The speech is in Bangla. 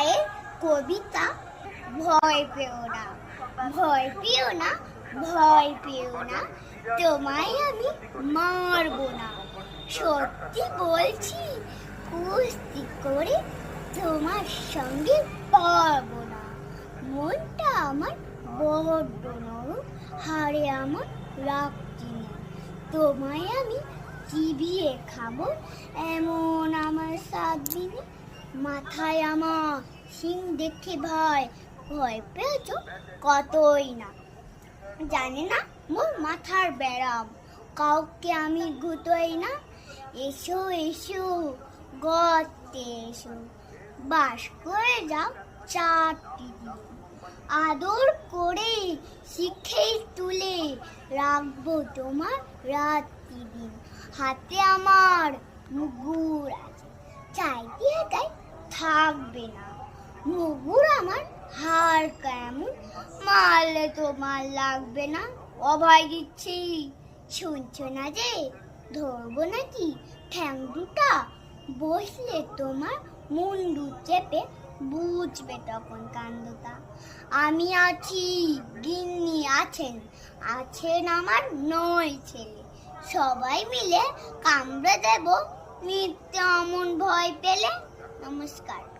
রায়ের কবিতা ভয় পেও না, ভয় পেও না, ভয় পেও না। তোমায় আমি মারবো না। সত্যি বলছি, কুস্তি করে তোমার সঙ্গে পারব না। মনটা আমার বড্ড নরম, হাড়ে আমার রাখছি নেই তোমায় আমি চিবিয়ে খাব, এমন আমার সাত দিনে মাথায় আমার সিং দেখে ভয় ভয় পেয়েছ? কতই না। জানে না, মোর মাথার ব্যারাম, কাউকে আমি গুতোই না। এসো এসো, গর্তে এসো, বাস করে যাও চারটি আদর করে শিখেই তুলে রাখব তোমার রাত্রি দিন হাতে আমার মুগুর আছে। থাকবে না। মুগুর আমার হার কেমন? মারলে তোমার লাগবে না। অভয় দিচ্ছি। শুনছো না যে? ধরবো নাকি? ঠ্যাং দুটা। বসলে তোমার মুন্ডু চেপে বুঝবে তখন কান্দটা আমি আছি, গিন্নি আছেন। আছেন আমার নয় ছেলে। সবাই মিলে কামড়ে দেব। মিথ্যে অমন ভয় পেলে। নমস্কার।